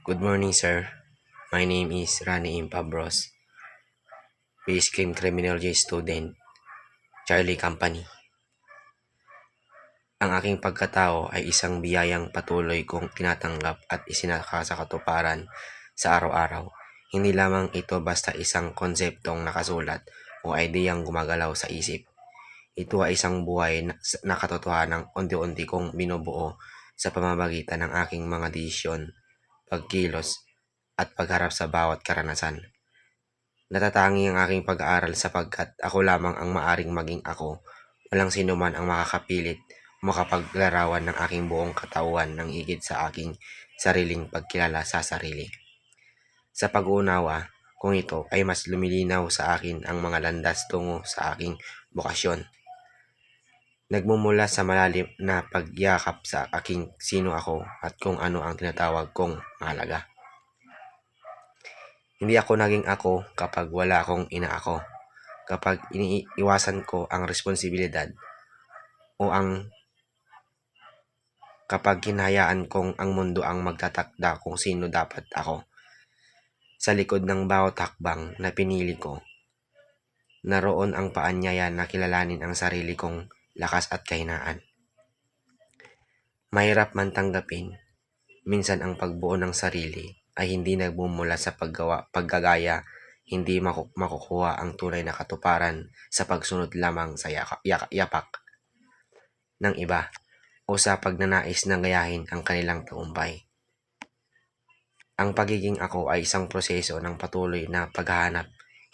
Good morning, sir. My name is Rani Impabros, base cream criminology student, Charlie Company. Ang aking pagkatao ay isang biyayang patuloy kong tinatanggap at isinakasakatuparan sa araw-araw. Hindi lamang ito basta isang konseptong nakasulat o ideyang gumagalaw sa isip. Ito ay isang buhay na, na katotohanang unti-unti kong binubuo sa pamamagitan ng aking mga desisyon, pagkilos, at pagharap sa bawat karanasan. Natatangi ang aking pag-aaral sapagkat ako lamang ang maaring maging ako. Walang sino man ang makakapilit makapaglarawan ng aking buong katauhan ng higit sa aking sariling pagkilala sa sarili. Sa pag-uunawa kung ito ay mas lumilinaw sa akin ang mga landas tungo sa aking bukasyon. Nagmumula sa malalim na pagyakap sa aking sino ako at kung ano ang tinatawag kong mahalaga. Hindi ako naging ako kapag wala akong ina ako. Kapag iniiwasan ko ang responsibilidad o ang kapag hinayaan kong ang mundo ang magtatakda kung sino dapat ako. Sa likod ng bawat hakbang na pinili ko, naroon ang paanyaya na kilalanin ang sarili kong lakas at kahinaan. Mahirap man tanggapin, minsan ang pagbuo ng sarili ay hindi nagmumula sa paggawa, paggagaya, hindi maku- makukuha ang tunay na katuparan sa pagsunod lamang sa yaka- yaka- yapak ng iba o sa pagnanais na gayahin ang kanilang tagumpay. Ang pagiging ako ay isang proseso ng patuloy na paghahanap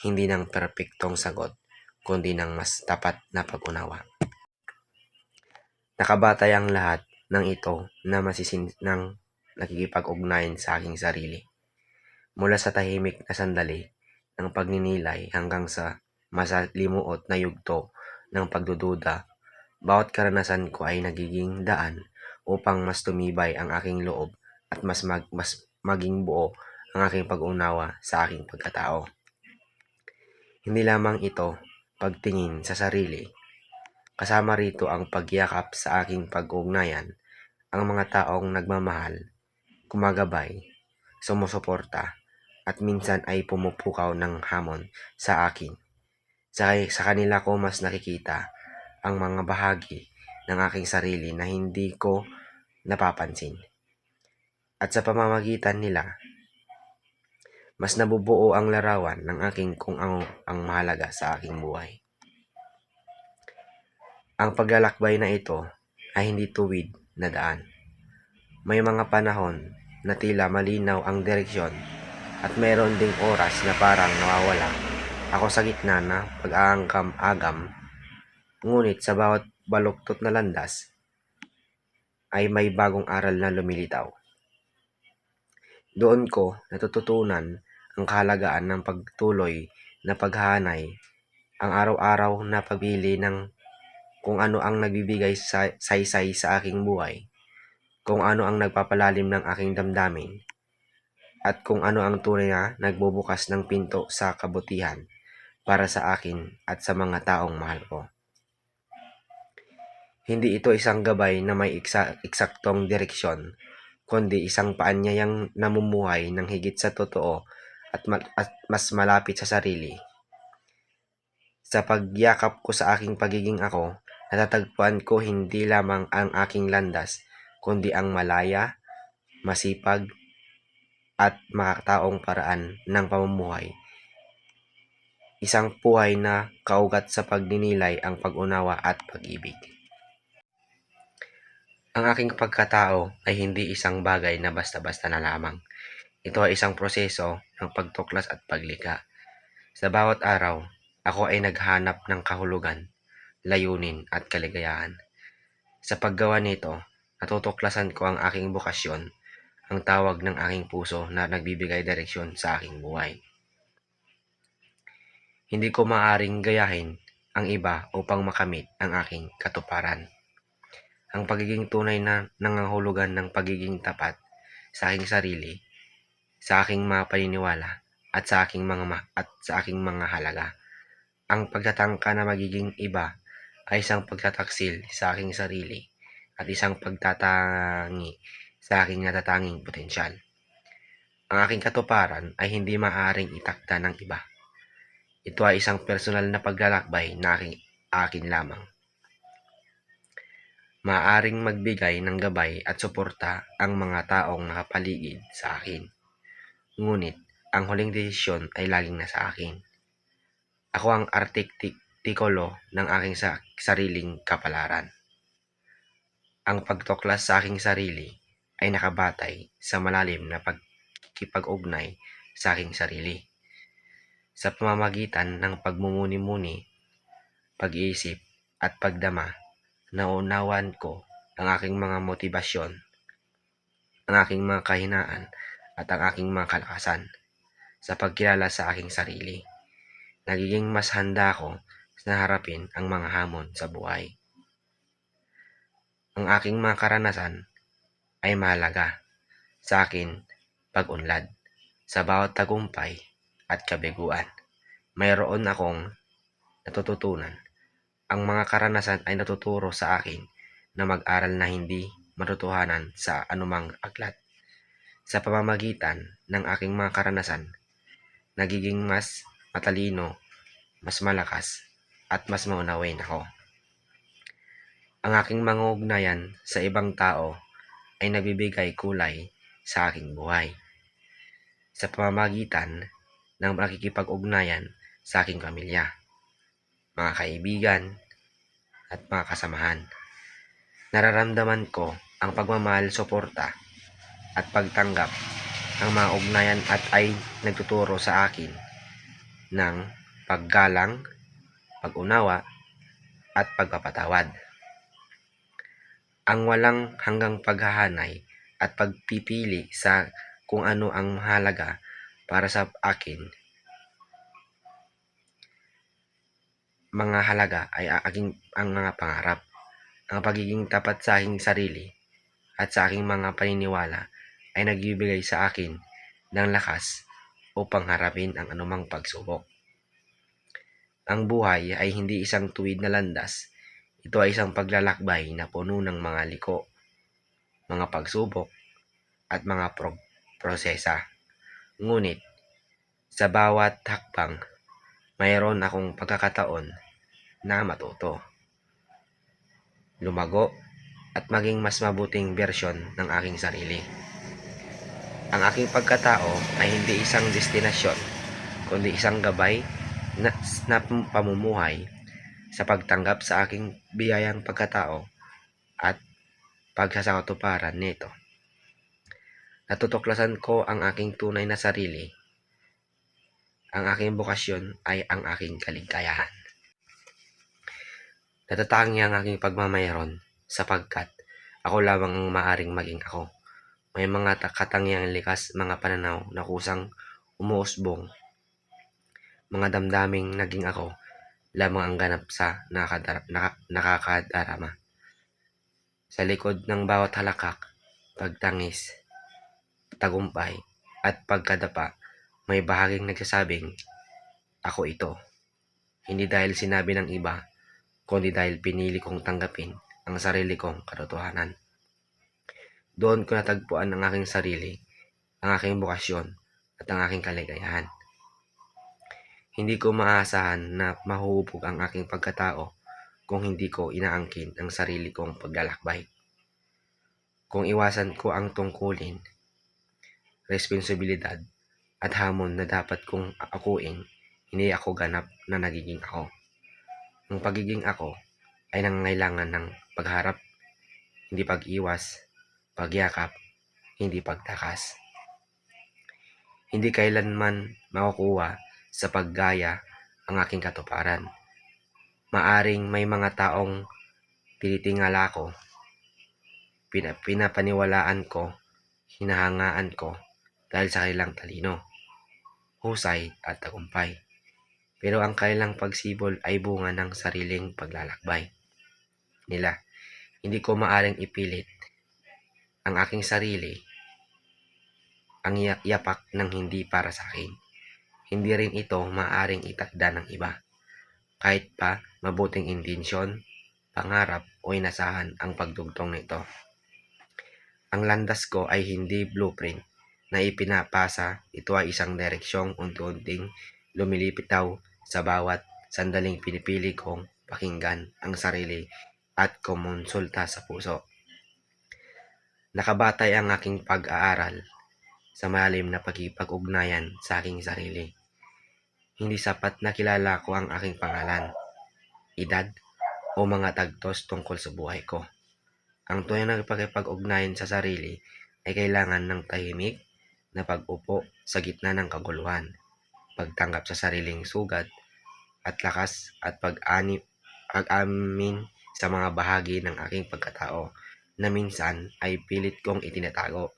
hindi ng perpektong sagot, kundi ng mas tapat na pag-unawa. Nakabatay ang lahat ng ito na masisin ng nakikipag-ugnayan sa aking sarili. Mula sa tahimik na sandali ng pagninilay hanggang sa masalimuot na yugto ng pagdududa bawat karanasan ko ay nagiging daan upang mas tumibay ang aking loob at mas, mag, mas maging buo ang aking pag-unawa sa aking pagkatao. Hindi lamang ito pagtingin sa sarili. Kasama rito ang pagyakap sa aking pag-ugnayan, ang mga taong nagmamahal, kumagabay, sumusuporta, at minsan ay pumupukaw ng hamon sa akin. Sa, sa kanila ko mas nakikita ang mga bahagi ng aking sarili na hindi ko napapansin. At sa pamamagitan nila, mas nabubuo ang larawan ng aking kung ano ang mahalaga sa aking buhay. Ang paglalakbay na ito ay hindi tuwid na daan. May mga panahon na tila malinaw ang direksyon at mayroon ding oras na parang nawawala ako sa gitna na pag-aangkam-agam Ngunit sa bawat baluktot na landas ay may bagong aral na lumilitaw. Doon ko natututunan ang kahalagaan ng pagtuloy na paghanay, ang araw-araw na pabili ng kung ano ang nagbibigay sa saysay sa aking buhay, kung ano ang nagpapalalim ng aking damdamin, at kung ano ang tunay na nagbubukas ng pinto sa kabutihan para sa akin at sa mga taong mahal ko. Hindi ito isang gabay na may eksa- eksaktong direksyon, kundi isang paanyayang namumuhay ng higit sa totoo at, ma- at mas malapit sa sarili. Sa pagyakap ko sa aking pagiging ako, natatagpuan ko hindi lamang ang aking landas, kundi ang malaya, masipag, at makataong paraan ng pamumuhay. Isang buhay na kaugat sa pagninilay ang pag-unawa at pag-ibig. Ang aking pagkatao ay hindi isang bagay na basta-basta na lamang. Ito ay isang proseso ng pagtuklas at paglikha. Sa bawat araw, ako ay naghanap ng kahulugan, layunin at kaligayahan. Sa paggawa nito, natutuklasan ko ang aking bukasyon, ang tawag ng aking puso na nagbibigay direksyon sa aking buhay. Hindi ko maaring gayahin ang iba upang makamit ang aking katuparan ang pagiging tunay na nangangahulugan ng pagiging tapat sa aking sarili, sa aking mga paniniwala, at sa aking mga ma- at sa aking mga halaga. Ang pagtatangka na magiging iba ay isang pagtataksil sa aking sarili at isang pagtatangi sa aking natatanging potensyal. Ang aking katuparan ay hindi maaring itakda ng iba. Ito ay isang personal na paglalakbay na aking akin lamang. Maaring magbigay ng gabay at suporta ang mga taong nakapaligid sa akin. Ngunit, ang huling desisyon ay laging nasa akin. Ako ang artikulo ng aking sa- sariling kapalaran. Ang pagtuklas sa aking sarili ay nakabatay sa malalim na pagkipag-ugnay sa aking sarili. Sa pamamagitan ng pagmumuni-muni, pag-iisip at pagdama, naunawan ko ang aking mga motibasyon, ang aking mga kahinaan at ang aking mga kalakasan sa pagkilala sa aking sarili. Nagiging mas handa ako na harapin ang mga hamon sa buhay. Ang aking mga karanasan ay mahalaga sa akin pag-unlad. Sa bawat tagumpay at kabiguan, mayroon akong natututunan. Ang mga karanasan ay natuturo sa akin na mag-aral na hindi matutuhanan sa anumang aklat. Sa pamamagitan ng aking mga karanasan, nagiging mas matalino, mas malakas, at mas maunawain ako. Ang aking mga ugnayan sa ibang tao ay nagbibigay kulay sa aking buhay. Sa pamamagitan ng nakikipag-ugnayan sa aking pamilya, mga kaibigan, at mga kasamahan. Nararamdaman ko ang pagmamahal, suporta, at pagtanggap ang mga ugnayan at ay nagtuturo sa akin ng paggalang, pag-unawa, at pagpapatawad. Ang walang hanggang paghahanay at pagpipili sa kung ano ang mahalaga para sa akin. Mga halaga ay aking ang mga pangarap, ang pagiging tapat sa aking sarili at sa aking mga paniniwala ay nagbibigay sa akin ng lakas upang harapin ang anumang pagsubok. Ang buhay ay hindi isang tuwid na landas. Ito ay isang paglalakbay na puno ng mga liko, mga pagsubok, at mga pro- prosesa. Ngunit, sa bawat hakbang, mayroon akong pagkakataon na matuto, lumago, at maging mas mabuting bersyon ng aking sarili. Ang aking pagkatao ay hindi isang destinasyon, kundi isang gabay na, na pamumuhay sa pagtanggap sa aking biyayang pagkatao at pagsasakatuparan nito. Natutuklasan ko ang aking tunay na sarili. Ang aking bukasyon ay ang aking kaligayahan. Natatangi ang aking pagmamayroon sapagkat ako lamang ang maaring maging ako. May mga ta- katangiang likas mga pananaw na kusang umuusbong. Mga damdaming naging ako lamang ang ganap sa nakadara- naka- nakakadarama. Sa likod ng bawat halakak, pagtangis, tagumpay, at pagkadapa, may bahaging nagsasabing, ako ito. Hindi dahil sinabi ng iba, kundi dahil pinili kong tanggapin ang sarili kong katotohanan. Doon ko natagpuan ang aking sarili, ang aking bukasyon, at ang aking kaligayahan. Hindi ko maasahan na mahuhubog ang aking pagkatao kung hindi ko inaangkin ang sarili kong paglalakbay. Kung iwasan ko ang tungkulin, responsibilidad, at hamon na dapat kong akuin, hindi ako ganap na nagiging ako. Ang pagiging ako ay nangangailangan ng pagharap, hindi pag-iwas, pagyakap, hindi pagtakas. Hindi kailanman makukuha sa paggaya ang aking katuparan. Maaring may mga taong tinitingala ko, pina- pinapaniwalaan ko, hinahangaan ko dahil sa kailang talino, husay at tagumpay. Pero ang kailang pagsibol ay bunga ng sariling paglalakbay nila. Hindi ko maaring ipilit ang aking sarili ang ya- yapak ng hindi para sa akin. Hindi rin ito maaring itakda ng iba. Kahit pa mabuting intensyon, pangarap o inasahan ang pagdugtong nito. Ang landas ko ay hindi blueprint, na ipinapasa, ito ay isang direksyong unti-unting lumilipitaw sa bawat sandaling pinipili kong pakinggan ang sarili at kumonsulta sa puso. Nakabatay ang aking pag-aaral sa malalim na pagkipag-ugnayan sa aking sarili. Hindi sapat na kilala ko ang aking pangalan, edad, o mga tagtos tungkol sa buhay ko. Ang tunay na pagkipag-ugnayan sa sarili ay kailangan ng tahimik na pag-upo sa gitna ng kaguluhan, pagtanggap sa sariling sugat at lakas at pag-ani pag-amin sa mga bahagi ng aking pagkatao na minsan ay pilit kong itinatago.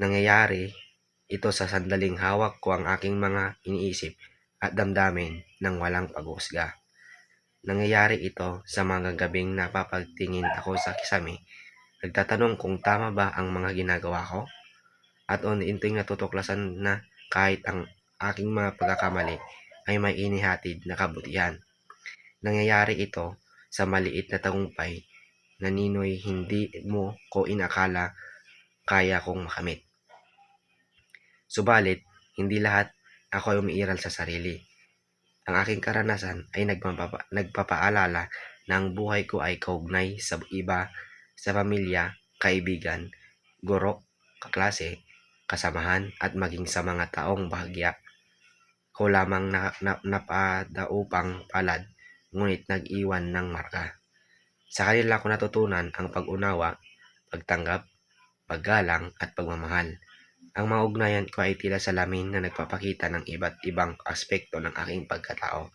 Nangyayari ito sa sandaling hawak ko ang aking mga iniisip at damdamin ng walang paghusga. Nangyayari ito sa mga gabing napapagtingin ako sa kisame, nagtatanong kung tama ba ang mga ginagawa ko, at unti-unting natutuklasan na kahit ang aking mga pagkakamali ay may inihatid na kabutihan. Nangyayari ito sa maliit na tagumpay na ninoy hindi mo ko inakala kaya kong makamit. Subalit, hindi lahat ako ay umiiral sa sarili. Ang aking karanasan ay nagpapapa, nagpapaalala na ang buhay ko ay kaugnay sa iba, sa pamilya, kaibigan, guro, kaklase, kasamahan at maging sa mga taong bahagya. Ko lamang na, na, napadaupang palad ngunit nag-iwan ng marka. Sa kanila ko natutunan ang pag-unawa, pagtanggap, paggalang at pagmamahal. Ang mga ugnayan ko ay tila salamin na nagpapakita ng iba't ibang aspekto ng aking pagkatao.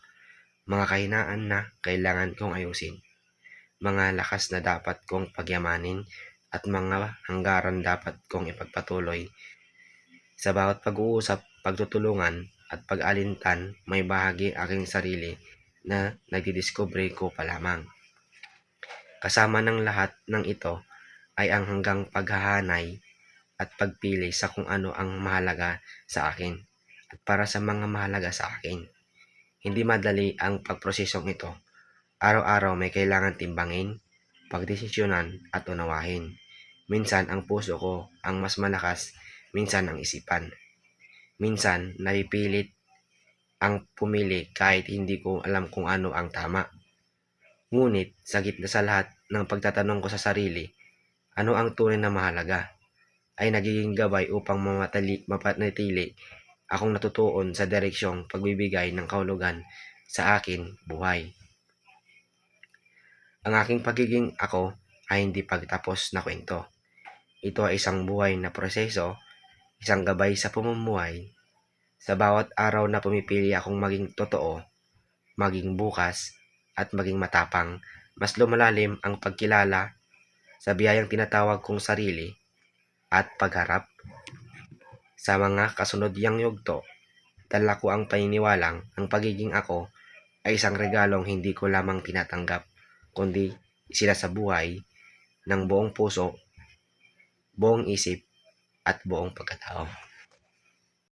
Mga kahinaan na kailangan kong ayusin. Mga lakas na dapat kong pagyamanin at mga hanggaran dapat kong ipagpatuloy. Sa bawat pag-uusap, pagtutulungan at pag-alintan, may bahagi aking sarili na nagdidiscovery ko pa lamang. Kasama ng lahat ng ito ay ang hanggang paghahanay at pagpili sa kung ano ang mahalaga sa akin at para sa mga mahalaga sa akin. Hindi madali ang pagprosesong ito. Araw-araw may kailangan timbangin, pagdesisyonan at unawahin. Minsan ang puso ko ang mas malakas, minsan ang isipan. Minsan napipilit ang pumili kahit hindi ko alam kung ano ang tama. Ngunit sa gitna sa lahat ng pagtatanong ko sa sarili, ano ang tunay na mahalaga, ay nagiging gabay upang mamatali, mapanatili akong natutuon sa direksyong pagbibigay ng kahulugan sa akin buhay. Ang aking pagiging ako ay hindi pagtapos na kwento. Ito ay isang buhay na proseso, isang gabay sa pamumuhay. Sa bawat araw na pumipili akong maging totoo, maging bukas, at maging matapang, mas lumalalim ang pagkilala sa biyayang tinatawag kong sarili at pagharap sa mga kasunod yang yugto. Dala ko ang paniniwalang ang pagiging ako ay isang regalong hindi ko lamang tinatanggap, kundi sila sa buhay ng buong puso, buong isip, at buong pagkatao.